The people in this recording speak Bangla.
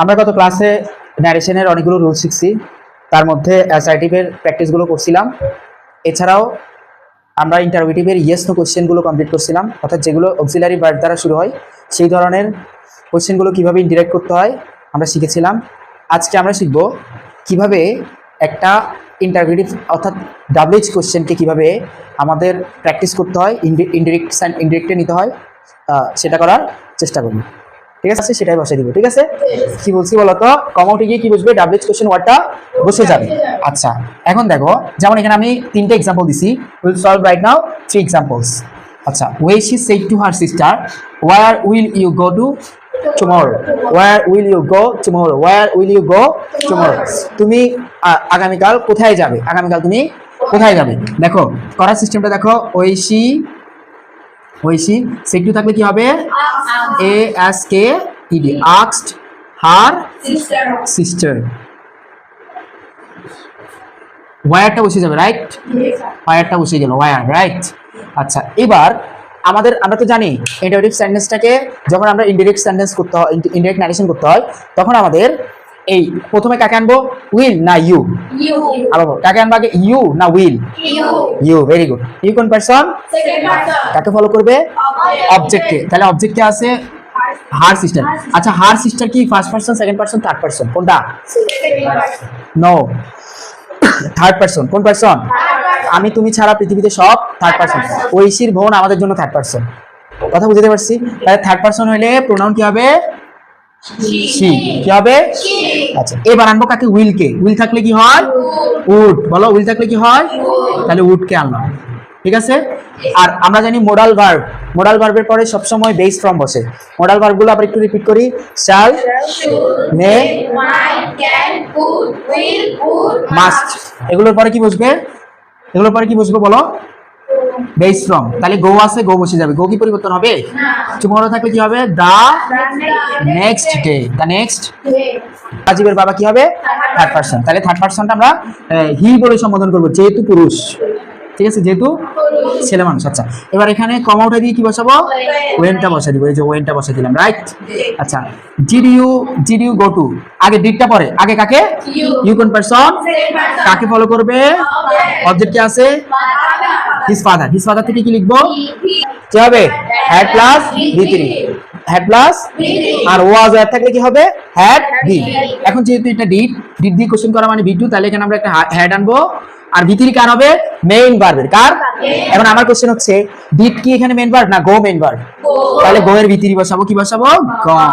আমরা গত ক্লাসে ন্যারেশনের অনেকগুলো রুল শিখছি। তার মধ্যে অ্যাসার্টিভের প্র্যাকটিসগুলো করছিলাম। এছাড়াও আমরা ইন্টারভিটিভের ইয়েস নো কোশ্চেনগুলো কমপ্লিট করছিলাম। অর্থাৎ যেগুলো অক্সিলারি ভার্ব দ্বারা শুরু হয়, সেই ধরনের কোশ্চেনগুলো কীভাবে ইন্ডিরেক্ট করতে হয়, আমরা শিখেছিলাম। আজকে আমরা শিখব কীভাবে একটা ইন্টারভিটিভ অর্থাৎ ডাবলিচ কোশ্চেনকে কীভাবে আমাদের প্র্যাকটিস করতে হয় ইনডিরেক্ট ইনডিরেক্টে নিতে হয় সেটা করার চেষ্টা করব। ঠিক আছে? সেটাই বসে দিব ঠিক আছে? কি বলছি বলতো? কমাউটে গিয়ে কি বসবে? ডাবলিচ কোশ্চেন ওয়ার্ডটা বসে যাবে। আচ্ছা এখন দেখো যেমন এখানে আমি তিনটে এক্সাম্পল দিছি will solve right now three examples আচ্ছা way she said to her sister where will you go to tomorrow where will you go tomorrow where will you go tomorrow তুমি আগামীকাল কোথায় যাবে? আগামীকাল তুমি কোথায় যাবে? দেখো করার সিস্টেমটা দেখো ঐশী ঐশী সেড টু থাকলে কি হবে? এ এস কে ইডি আক্সড হার সিস্টার ওয়ারটা বসে যাবে রাইট ওয়ারটা বসে গেল ওয়ার রাইট আচ্ছা এবার আমাদের আমরা তো জানি ইন্টারভিউ সেন্টেন্সটাকে যখন আমরা ইনডিরেক্ট সেন্টেন্স করতে হয় ইনডিরেক্ট ন্যারেশন করতে হয় তখন আমাদের এই প্রথমে কাকে আনব? উইল না ইউ? আবার কাকে আনব আগে? ইউ না will? You. Very good you কোন পারসন কাকে ফলো করবে? Object অবজেক্টে তাহলে অবজেক্টে আছে হার সিস্টার আচ্ছা হার সিস্টার কি first person second person third person কোনটা? নো থার্ড পারসন কোন পারসন আমি তুমি ছাড়া পৃথিবীতে সব থার্ড পারসন ঐশীর বোন আমাদের জন্য থার্ড পারসন কথা বুঝতে পারছি? তাহলে থার্ড পারসন হইলে প্রোনাউন কি হবে? সি কি হবে? আচ্ছা এবার আনব কাকে? উইল কে উইল থাকলে কি হয়? উড। বলো, উইল থাকলে কি হয়? তাহলে উড কে আনলাম। ঠিক আছে? আর আমরা জানি মোডাল ভার্ব মোডাল ভার্বের পরে সবসময় বেস ফর্ম বসে। মোডাল ভার্বগুলো আবার একটু রিপিট করি। শাল মে মাস্ট এগুলোর পরে কি বসবে? এগুলোর পরে কি বসবে বলো? বেস ফ্রম তাহলে গো আছে গো বসে যাবে। গো কি পরিবর্তন হবে? টুমরো থাকলে কি হবে? The next day the next রাজীবের বাবা কি হবে? থার্ড পার্সন তাহলে থার্ড পার্সনটা আমরা হি বলে সম্বোধন করব। যেহেতু পুরুষ। ঠিক আছে? যেহেতু ছেলে মানুষ। আচ্ছা এবার এখানে কমা উঠে দিয়ে কি বসাবো? ওয়েনটা বসে দিব। এই যে ওয়েনটা বসে দিলাম রাইট আচ্ছা did you did you go to আগে ডিডটা পরে। আগে কাকে. ইউ কোন পারসন কাকে ফলো করবে? অবজেক্ট কি আছে? হিজ ফাদার হিজ ফাদার থেকে কি লিখব? কি হবে? Had plus V three had plus R was were থাকলে কি হবে? হ্যাড বি এখন যেহেতু এটা ডিড ডিড দিয়ে কোশ্চেন করা মানে ভি টু তাহলে এখানে আমরা একটা হ্যাড আনব। আর ভি থ্রি কার হবে? মেইন ভার্বের কার? এখন আমার কোশ্চেন হচ্ছে ডিড কি এখানে মেইন ভার্ব না গো মেইন ভার্ব তাহলে গো এর ভি থ্রি বসাবো কি বসাবো? গম